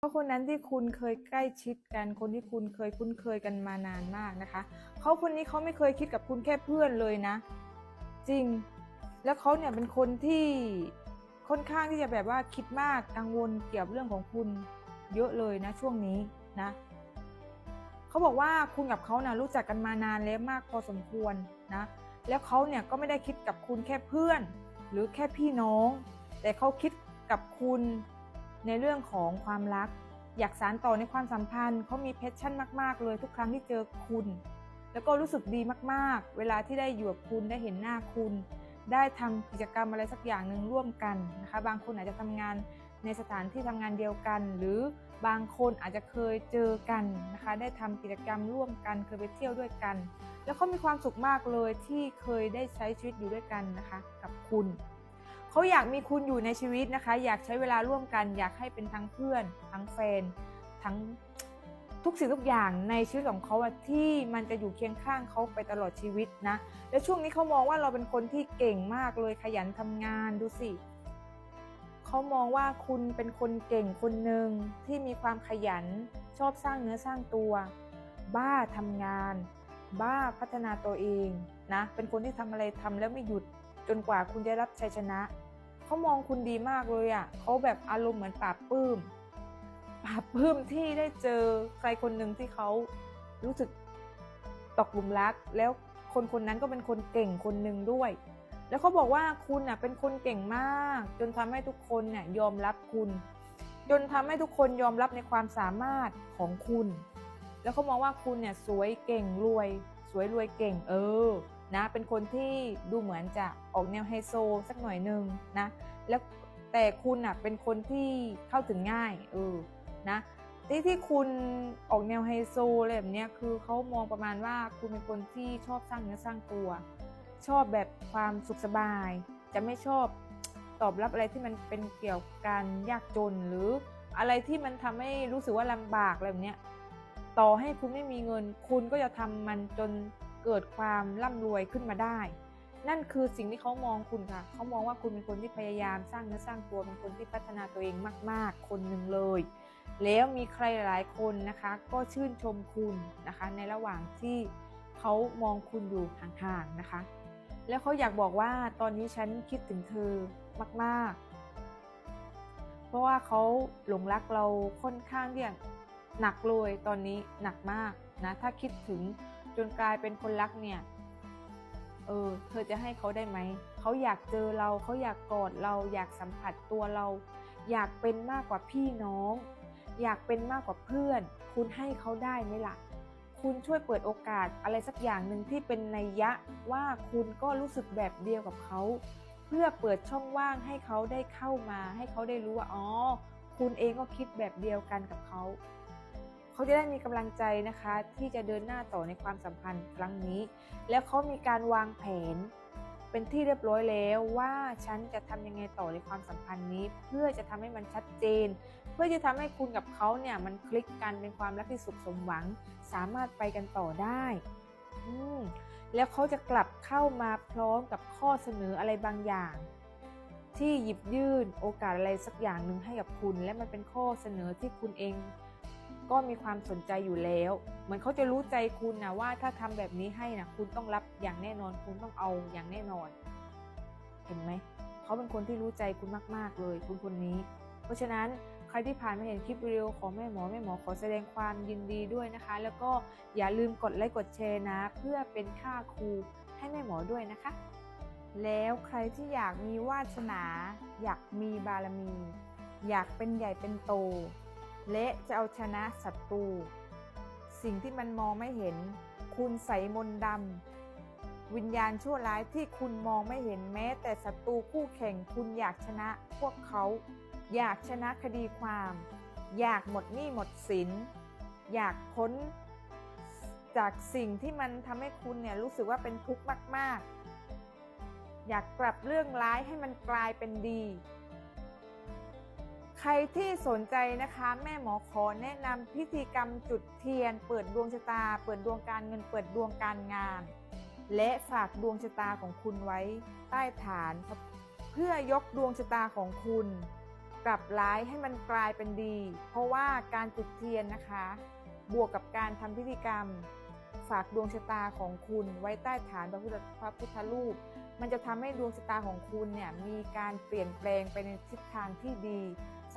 เพราะคนนั้นที่คุณเคยใกล้ชิดกัน คนที่คุณเคยคุ้นเคยกันมานานมากนะคะ เขาคนนี้เขาไม่เคยคิดกับคุณแค่เพื่อนเลยนะ จริง แล้วเขาเนี่ยเป็นคนที่ค่อนข้างที่จะแบบว่าคิดมากกังวลเกี่ยวกับเรื่องของคุณเยอะเลยนะช่วงนี้นะเขาบอกว่าคุณกับเขานะรู้จักกันมานานแล้วมากพอสมควรนะ แล้วเขาเนี่ยก็ไม่ได้คิดกับคุณแค่เพื่อน หรือแค่พี่น้อง แต่เขาคิดกับคุณ ในเรื่องของความรัก อยากสานต่อในความสัมพันธ์เขามีเพชชั่นมาก ๆ เลยทุกครั้งที่เจอคุณ แล้วก็รู้สึกดีมาก ๆ เวลาที่ได้อยู่กับคุณได้เห็นหน้าคุณ ได้ทำกิจกรรมอะไรสักอย่างหนึ่งร่วมกันนะคะ บางคนอาจจะทำงานในสถานที่ทำงานเดียวกัน หรือบางคนอาจจะเคยเจอกันนะคะ ได้ทำกิจกรรมร่วมกัน เคยไปเที่ยวด้วยกัน แล้วเขามีความสุขมากเลยที่เคยได้ใช้ชีวิตอยู่ด้วยกันนะคะ กับคุณ เขาอยากมีคุณอยู่ในชีวิตนะคะ อยากใช้เวลาร่วมกัน อยากให้เป็นทั้งเพื่อน ทั้งแฟน ทั้งทุกสิ่งทุกอย่างในชีวิตของเขาที่มันจะอยู่เคียงข้างเขาไปตลอดชีวิตนะ และช่วงนี้เขามองว่าเราเป็นคนที่เก่งมากเลยขยันทำงานดูสิเขามองว่าคุณเป็นคนเก่งคนหนึ่งที่มีความขยันชอบสร้างเนื้อสร้างตัว บ้าทำงาน บ้าพัฒนาตัวเองนะ เป็นคนที่ทำอะไรทำแล้วไม่หยุดจนกว่าคุณจะรับชัยชนะ เขามองคุณดีมากเลยอะ่ะเขาแบบอารมณ์เหมือนปราบปลื้มปราบปลื้มที่ได้เจอใครคนหนึ่งที่เขารู้สึกตกหลุมรัก แล้วคนคนนั้นก็เป็นคนเก่งคนหนึ่งด้วย แล้วเขาบอกว่าคุณน่ะเป็นคนเก่งมาก จนทำให้ทุกคนเนี่ยยอมรับคุณ จนทำให้ทุกคนยอมรับในความสามารถของคุณ แล้วเขามองว่าคุณเนี่ยสวยเก่งรวย สวยรวยเก่ง เออ นะเป็นคนที่ดูเหมือนจะออกแนวไฮโซสักหน่อยหนึ่งนะแล้วแต่คุณอะเป็นคนที่เข้าถึงง่ายเออนะที่ที่คุณออกแนวไฮโซอะไรแบบเนี้ยคือเขามองประมาณว่าคุณเป็นคนที่ชอบสร้างเนื้อสร้างตัว ชอบแบบความสุขสบาย จะไม่ชอบตอบรับอะไรที่มันเป็นเกี่ยวกับการยากจนหรืออะไรที่มันทำให้รู้สึกว่าลำบากอะไรแบบเนี้ยต่อให้คุณไม่มีเงิน คุณก็จะทำมันจน เกิดความร่ำรวยขึ้นมาได้ นั่นคือสิ่งที่เขามองคุณค่ะ เขามองว่าคุณเป็นคนที่พยายามสร้างเนื้อสร้างตัวเป็นคนที่พัฒนาตัวเองมาก ๆ คนหนึ่งเลย แล้วมีใครหลายคนนะคะ ก็ชื่นชมคุณนะคะ ในระหว่างที่เขามองคุณอยู่ห่างๆนะคะ แล้วเขาอยากบอกว่าตอนนี้ฉันคิดถึงเธอมากๆ เพราะว่าเขาหลงรักเราค่อนข้างที่จะหนักเลยตอนนี้หนักมากนะ ถ้าคิดถึง จนกลายเป็นคนรักเนี่ย เออ เธอจะให้เขาได้ไหม เขาอยากเจอเรา เขาอยากกอดเรา อยากสัมผัสตัวเรา อยากเป็นมากกว่าพี่น้อง อยากเป็นมากกว่าเพื่อน คุณให้เขาได้ไหมล่ะ คุณช่วยเปิดโอกาสอะไรสักอย่างหนึ่งที่เป็นนัยยะว่าคุณก็รู้สึกแบบเดียวกับเขา เพื่อเปิดช่องว่างให้เขาได้เข้ามา ให้เขาได้รู้ว่า อ๋อ คุณเองก็คิดแบบเดียวกันกับเขา เขาจะได้มีกำลังใจนะคะ ที่จะเดินหน้าต่อในความสัมพันธ์ครั้งนี้ แล้วเขามีการวางแผน เป็นที่เรียบร้อยแล้วว่าฉันจะทำยังไงต่อในความสัมพันธ์นี้ เพื่อจะทำให้มันชัดเจน เพื่อจะทำให้คุณกับเขาเนี่ยมันคลิกกันเป็นความรักที่สุขสมหวัง สามารถไปกันต่อได้อืมแล้วเขาจะกลับเข้ามาพร้อมกับข้อเสนออะไรบางอย่าง ที่หยิบยื่นโอกาสอะไรสักอย่างหนึ่งให้กับคุณ และมันเป็นข้อเสนอที่คุณเอง ก็มีความสนใจอยู่แล้ว เหมือนเขาจะรู้ใจคุณนะว่าถ้าทำแบบนี้ให้นะคุณต้องรับอย่างแน่นอน คุณต้องเอาอย่างแน่นอน เห็นไหมเขาเป็นคนที่รู้ใจคุณมากๆเลย คุณคนนี้ เพราะฉะนั้นใครที่ผ่านมาเห็นคลิปวิดีโอของแม่หมอแม่หมอขอแสดงความยินดีด้วยนะคะ แล้วก็อย่าลืมกดไลค์กดแชร์นะ เพื่อเป็นค่าครูให้แม่หมอด้วยนะคะ แล้วใครที่อยากมีวาสนา อยากมีบารมี อยากเป็นใหญ่เป็นโต และจะเอาชนะศัตรู สิ่งที่มันมองไม่เห็น คุณใส่มนต์ดำวิญญาณชั่วร้ายที่คุณมองไม่เห็นแม้ แต่ศัตรูคู่แข่งคุณอยากชนะพวกเขา อยากชนะคดีความ อยากหมดหนี้หมดสิน อยากพ้นจากสิ่งที่มันทำให้คุณเนี่ยรู้สึกว่าเป็นทุกข์มาก ๆ อยากกลับเรื่องร้ายให้มันกลายเป็นดี ใครที่สนใจนะคะ แม่หมอขอแนะนำพิธีกรรมจุดเทียน เปิดดวงชะตา เปิดดวงการเงินเปิดดวงการงาน และฝากดวงชะตาของคุณไว้ใต้ฐาน เพื่อยกดวงชะตาของคุณ กลับร้ายให้มันกลายเป็นดี เพราะว่าการจุดเทียนนะคะ บวกกับการทำพิธีกรรม ฝากดวงชะตาของคุณไว้ใต้ฐานพระพุทธพระพุทธรูป มันจะทำให้ดวงชะตาของคุณเนี่ยมีการเปลี่ยนแปลงไปในทิศทางที่ดี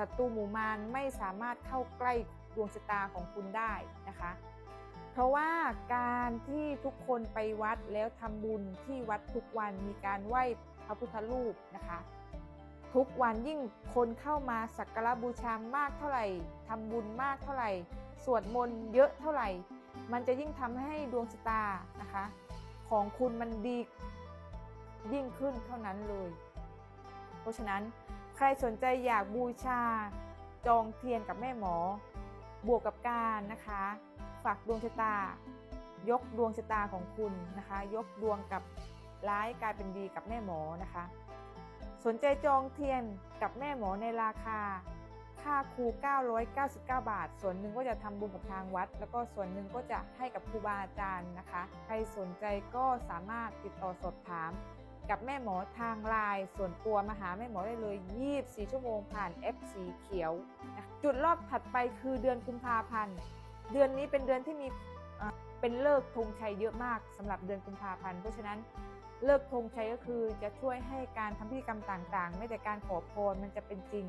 ศัตรูหมู่มารไม่สามารถเข้าใกล้ดวงชะตาของคุณได้นะคะ เพราะว่าการที่ทุกคนไปวัดแล้วทำบุญที่วัดทุกวันมีการไหว้พระพุทธรูปนะคะ ทุกวันยิ่งคนเข้ามาสักการะบูชามากเท่าไหร่ทำบุญมากเท่าไหร่ สวดมนต์เยอะเท่าไหร่ มันจะยิ่งทำให้ดวงชะตานะคะ ของคุณมันดียิ่งขึ้นเท่านั้นเลย เพราะฉะนั้น รสนใจอยากบูชา จองเทียนกับแม่หมอ บวกกับการนะคะ ฝากดวงชะตา ยกดวงชะตาของคุณนะคะ ยกดวงกับร้ายกลายเป็นดีกับแม่หมอนะคะ สนใจจองเทียนกับแม่หมอในราคา ค่าครู 999 บาท ส่วนหนึ่งก็จะทำบุญกับทางวัด แล้วก็ส่วนหนึ่งก็จะให้กับครูบาอาจารย์นะคะ ใครสนใจก็สามารถติดต่อสอบถาม กับแม่หมอทางไลน์ส่วนตัวมาหาแม่หมอได้เลย 24 ชั่วโมงผ่าน F สีเขียวนะจุดรอบถัดไปคือเดือนกุมภาพันธ์ เดือนนี้เป็นเดือนที่มีเป็นเลิกธงชัยเยอะมากสำหรับเดือนกุมภาพันธ์เพราะฉะนั้นเลิกธงชัยก็คือจะช่วยให้การทำพิธีกรรมต่างๆ ไม่แต่การขอพรมันจะเป็นจริง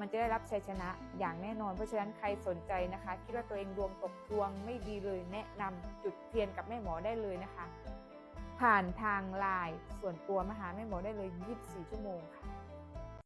มันจะได้รับชัยชนะอย่างแน่นอน เพราะฉะนั้นใครสนใจนะคะ คิดว่าตัวเองดวงตกดวงไม่ดีเลยแนะนำจุดเทียนกับแม่หมอได้เลยนะคะ ผ่านทางไลน์ส่วนตัวมาหาแม่หมอได้เลย 24 ชั่วโมงค่ะ